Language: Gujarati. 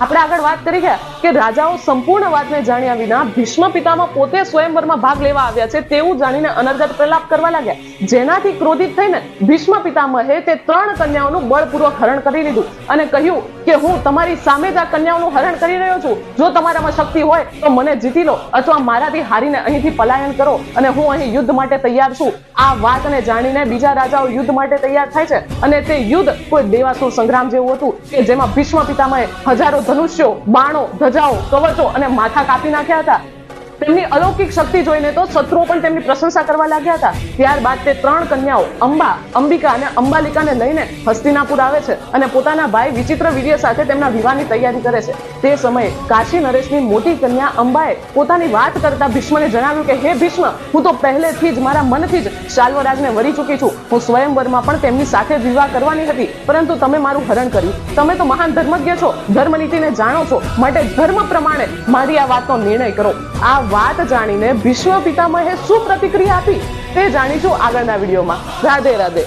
આપણે આગળ વાત કરી ગયા કે રાજાઓ સંપૂર્ણ વાતને જાણ્યા વિના ભીષ્મ પિતામાં પોતે સ્વયંવરમાં ભાગ લેવા આવ્યા છે તેવું જાણીને અનર્ગત પ્રલાપ કરવા લાગ્યા. જેનાથી ક્રોધિત થઈને ભીષ્મ પિતામહે તે ત્રણ કન્યાઓનું બળપૂર્વક હરણ કરી લીધું અને કહ્યું કે હું તમારી સામે જ આ કન્યાઓનું હરણ કરી રહ્યો છું. જો તમારામાં શક્તિ હોય તો મને જીતી લો અથવા મારાથી હારીને અહીંથી પલાયન કરો અને હું અહીં યુદ્ધ માટે તૈયાર છું. આ વાતને જાણીને બીજા રાજાઓ યુદ્ધ માટે તૈયાર થાય છે અને તે યુદ્ધ કોઈ દેવાસુર સંગ્રામ જેવું હતું કે જેમાં ભીષ્મ પિતામહે હજારો ધનુષ્યો, બાણો ધજાઓ કવચો અને માથા કાપી નાખ્યા હતા. તેમની અલૌકિક શક્તિ જોઈને તો શત્રુઓ પણ તેમની પ્રશંસા કરવા લાગ્યા હતા. ત્યારબાદ તે ત્રણ કન્યાઓ, અંબા, અંબિકા અને અંબાલિકાને લઈને હસ્તિનાપુર આવે છે અને પોતાના ભાઈ વિચિત્ર વીર્ય સાથે તેમના વિવાહની તૈયારી કરે છે. તે સમયે કાશી નરેશની મોટી કન્યા અંબાએ પોતાની વાત કરતા ભીષ્મને જણાવ્યું કે, હે ભીષ્મ, હું તો પહેલેથી જ મારા મનથી જ શાલ્વરાજને વરી ચૂકી છું. હું સ્વયંવરમાં પણ તેમની સાથે વિવાહ કરવાની હતી, પરંતુ તમે મારું હરણ કર્યું. તમે તો મહાન ધર્મજ્ઞ છો. ધર્મનીતિને જાણો છો. માટે ધર્મ પ્રમાણે મારી આ વાતનો નિર્ણય કરો. આ વાત જાણીને ભીષ્મ પિતામહે શું પ્રતિક્રિયા આપી તે જાણીશું આગળના વિડીયોમાં. રાધે રાધે.